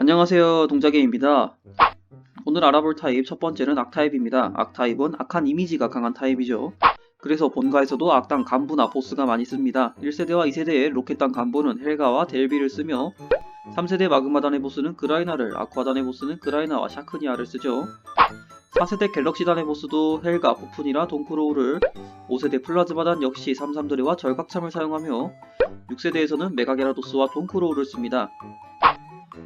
안녕하세요 동자게임입니다. 오늘 알아볼 타입 첫 번째는 악타입입니다. 악타입은 악한 이미지가 강한 타입이죠. 그래서 본가에서도 악당 간부나 보스가 많이 씁니다. 1세대와 2세대의 로켓단 간부는 헬가와 델비를 쓰며 3세대 마그마단의 보스는 그라이나를, 아쿠아단의 보스는 그라이나와 샤크니아를 쓰죠. 4세대 갤럭시단의 보스도 헬가, 포푼이라 동크로우를 5세대 플라즈마단 역시 삼삼드레와 절각참을 사용하며 6세대에서는 메가게라도스와 동크로우를 씁니다.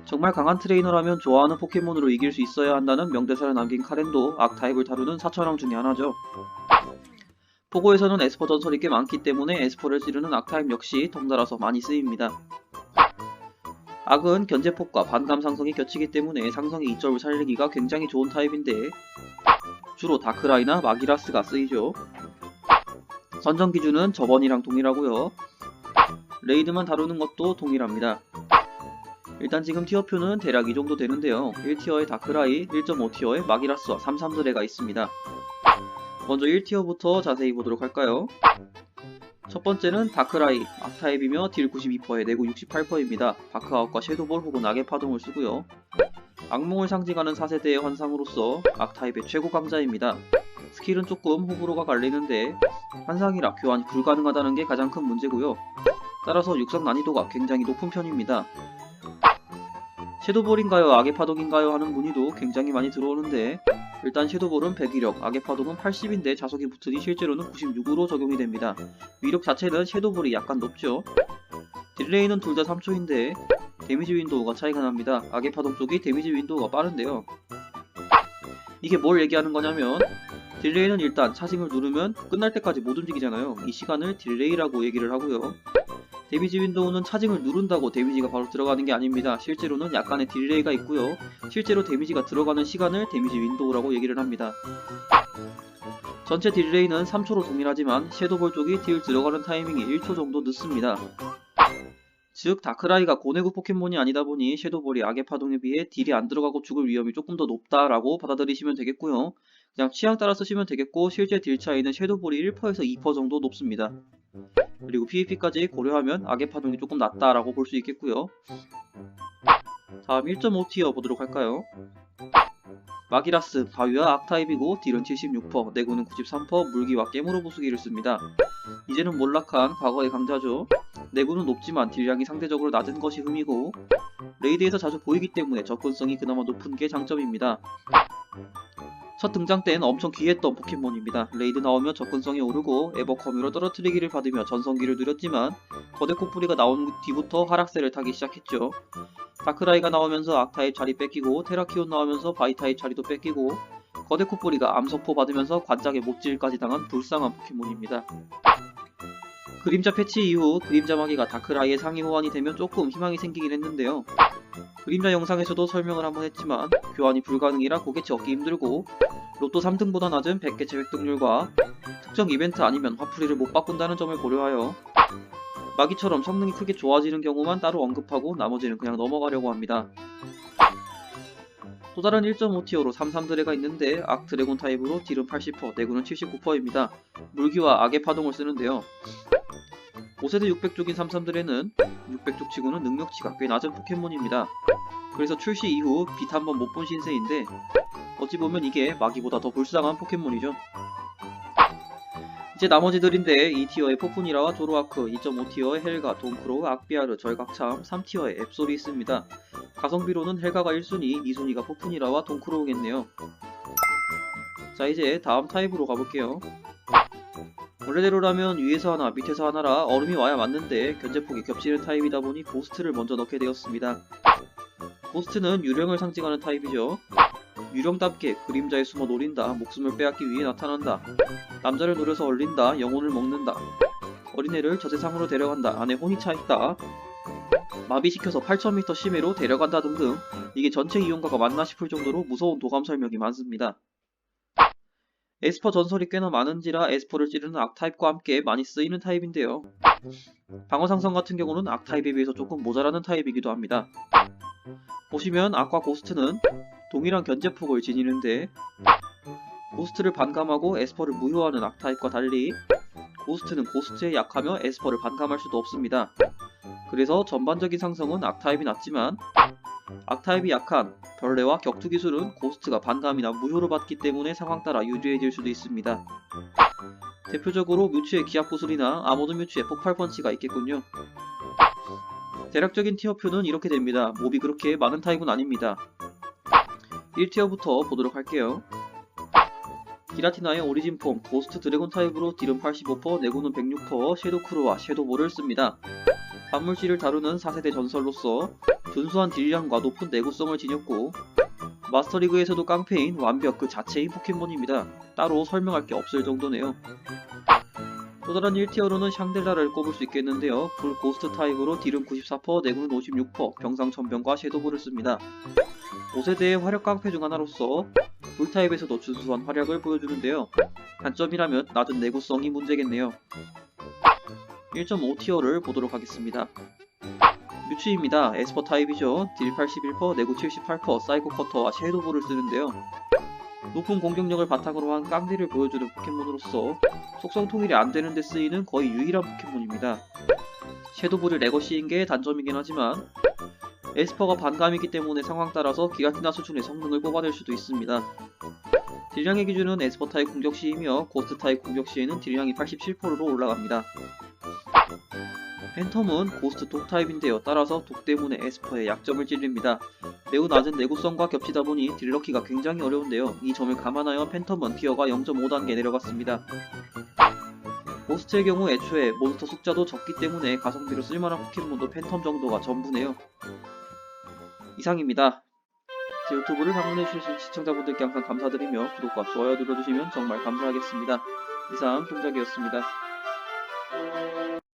정말 강한 트레이너라면 좋아하는 포켓몬으로 이길 수 있어야 한다는 명대사를 남긴 카렌도 악타입을 다루는 사천왕 중의 하나죠. 포고에서는 에스퍼 전설이 꽤 많기 때문에 에스퍼를 찌르는 악타입 역시 덩달아서 많이 쓰입니다. 악은 견제폭과 반감 상성이 겹치기 때문에 상성의 이점을 살리기가 굉장히 좋은 타입인데 주로 다크라이나 마기라스가 쓰이죠. 선정 기준은 저번이랑 동일하고요. 레이드만 다루는 것도 동일합니다. 일단 지금 티어표는 대략 이 정도 되는데요. 1티어에 다크라이, 1.5티어에 마기라스와 33드레가 있습니다. 먼저 1티어부터 자세히 보도록 할까요? 첫 번째는 다크라이, 악타입이며 딜 92%에 내구 68%입니다. 바크아웃과 섀도볼 혹은 악의 파동을 쓰고요. 악몽을 상징하는 4세대의 환상으로서 악타입의 최고 강자입니다. 스킬은 조금 호불호가 갈리는데 환상이라 교환이 불가능하다는 게 가장 큰 문제고요. 따라서 육성 난이도가 굉장히 높은 편입니다. 섀도볼인가요? 악의 파동인가요? 하는 문의도 굉장히 많이 들어오는데 일단 섀도볼은 100위력, 악의 파동은 80인데 자석이 붙으니 실제로는 96으로 적용이 됩니다. 위력 자체는 섀도볼이 약간 높죠. 딜레이는 둘 다 3초인데 데미지 윈도우가 차이가 납니다. 악의 파동 쪽이 데미지 윈도우가 빠른데요. 이게 뭘 얘기하는 거냐면 딜레이는 일단 차징을 누르면 끝날 때까지 못 움직이잖아요. 이 시간을 딜레이라고 얘기를 하고요. 데미지 윈도우는 차징을 누른다고 데미지가 바로 들어가는 게 아닙니다. 실제로는 약간의 딜레이가 있고요. 실제로 데미지가 들어가는 시간을 데미지 윈도우라고 얘기를 합니다. 전체 딜레이는 3초로 동일하지만 섀도볼 쪽이 딜 들어가는 타이밍이 1초 정도 늦습니다. 즉 다크라이가 고내구 포켓몬이 아니다 보니 섀도볼이 악의 파동에 비해 딜이 안 들어가고 죽을 위험이 조금 더 높다라고 받아들이시면 되겠고요. 그냥 취향 따라 쓰시면 되겠고 실제 딜 차이는 섀도볼이 1%에서 2% 정도 높습니다. 그리고 PVP까지 고려하면 악의 파동이 조금 낮다라고 볼 수 있겠고요. 다음 1.5티어 보도록 할까요? 마기라스, 바위와 악타입이고 딜은 76%, 내구는 93%, 물기와 깨물어 부수기를 씁니다. 이제는 몰락한 과거의 강자죠. 내구는 높지만 딜량이 상대적으로 낮은 것이 흠이고 레이드에서 자주 보이기 때문에 접근성이 그나마 높은 게 장점입니다. 첫 등장 때는 엄청 귀했던 포켓몬입니다. 레이드 나오며 접근성이 오르고 에버커뮤로 떨어뜨리기를 받으며 전성기를 누렸지만 거대 코뿌리가 나온 뒤부터 하락세를 타기 시작했죠. 다크라이가 나오면서 악타입 자리 뺏기고 테라키온 나오면서 바이타입 자리도 뺏기고 거대 코뿌리가 암석포 받으면서 관장의 목질까지 당한 불쌍한 포켓몬입니다. 그림자 패치 이후 그림자 마기가 다크라이의 상위 호환이 되면 조금 희망이 생기긴 했는데요. 그림자 영상에서도 설명을 한번 했지만 교환이 불가능이라 고개치 얻기 힘들고 로또 3등보다 낮은 100개체 획득률과 특정 이벤트 아니면 화풀이를 못 바꾼다는 점을 고려하여 마기처럼 성능이 크게 좋아지는 경우만 따로 언급하고 나머지는 그냥 넘어가려고 합니다. 또 다른 1.5티어로 33드레가 있는데 악 드래곤 타입으로 딜은 80%, 내구는 79%입니다. 물기와 악의 파동을 쓰는데요. 5세대 600쪽인 33드레는 600쪽 치고는 능력치가 꽤 낮은 포켓몬입니다. 그래서 출시 이후 빛 한번 못 본 신세인데 어찌 보면 이게 마기보다 더 불쌍한 포켓몬이죠. 이제 나머지들인데 2티어의 포푼이라와 조로아크, 2.5티어의 헬가, 동크로우, 악비아르, 절각참, 3티어의 앱솔이 있습니다. 가성비로는 헬가가 1순위, 2순위가 포푼이라와 동크로우겠네요. 자 이제 다음 타입으로 가볼게요. 원래대로라면 위에서 하나 밑에서 하나라 얼음이 와야 맞는데 견제폭이 겹치는 타입이다 보니 고스트를 먼저 넣게 되었습니다. 고스트는 유령을 상징하는 타입이죠. 유령답게 그림자에 숨어 노린다, 목숨을 빼앗기 위해 나타난다, 남자를 노려서 얼린다, 영혼을 먹는다, 어린애를 저 세상으로 데려간다, 안에 혼이 차있다, 마비시켜서 8000m 심해로 데려간다 등등. 이게 전체 이용가가 맞나 싶을 정도로 무서운 도감 설명이 많습니다. 에스퍼 전설이 꽤나 많은지라 에스퍼를 찌르는 악타입과 함께 많이 쓰이는 타입인데요. 방어 상성 같은 경우는 악타입에 비해서 조금 모자라는 타입이기도 합니다. 보시면 악과 고스트는 동일한 견제폭을 지니는데 고스트를 반감하고 에스퍼를 무효하는 악타입과 달리 고스트는 고스트에 약하며 에스퍼를 반감할 수도 없습니다. 그래서 전반적인 상성은 악타입이 낮지만 악타입이 약한 벌레와 격투 기술은 고스트가 반감이나 무효로 받기 때문에 상황 따라 유리해질 수도 있습니다. 대표적으로 뮤츠의 기압 구슬이나 아모드 뮤츠의 폭발 펀치가 있겠군요. 대략적인 티어표는 이렇게 됩니다. 몹이 그렇게 많은 타입은 아닙니다. 1티어부터 보도록 할게요. 기라티나의 오리진 폼, 고스트 드래곤 타입으로 딜은 85%, 내구는 106%, 섀도크루와 섀도볼을 씁니다. 반물질을 다루는 4세대 전설로서 준수한 딜량과 높은 내구성을 지녔고 마스터리그에서도 깡패인 완벽 그 자체인 포켓몬입니다. 따로 설명할 게 없을 정도네요. 또 다른 1티어로는 샹델라를 꼽을 수 있겠는데요. 불 고스트 타입으로 딜은 94%, 내구는 56%, 병상 천병과 섀도볼을 씁니다. 5세대의 화력 깡패 중 하나로서 불타입에서도 준수한 활약을 보여주는데요. 단점이라면 낮은 내구성이 문제겠네요. 1.5티어를 보도록 하겠습니다. 뮤츠입니다. 에스퍼 타입이죠. 딜 81%, 내구 78%, 사이코 커터와 섀도볼을 쓰는데요. 높은 공격력을 바탕으로 한 깡디를 보여주는 포켓몬으로서 속성 통일이 안 되는데 쓰이는 거의 유일한 포켓몬입니다. 섀도볼을 레거시인 게 단점이긴 하지만 에스퍼가 반감이기 때문에 상황 따라서 기라티나 수준의 성능을 뽑아낼 수도 있습니다. 딜량의 기준은 에스퍼 타입 공격 시이며 고스트 타입 공격 시에는 딜량이 87%로 올라갑니다. 팬텀은 고스트 독 타입인데요. 따라서 독 때문에 에스퍼의 약점을 찔립니다. 매우 낮은 내구성과 겹치다 보니 딜러키가 굉장히 어려운데요. 이 점을 감안하여 팬텀은 티어가 0.5단계 내려갔습니다. 고스트의 경우 애초에 몬스터 숫자도 적기 때문에 가성비로 쓸만한 포켓몬도 팬텀 정도가 전부네요. 이상입니다. 제 유튜브를 방문해주신 시청자분들께 항상 감사드리며 구독과 좋아요 눌러주시면 정말 감사하겠습니다. 이상 동작이었습니다.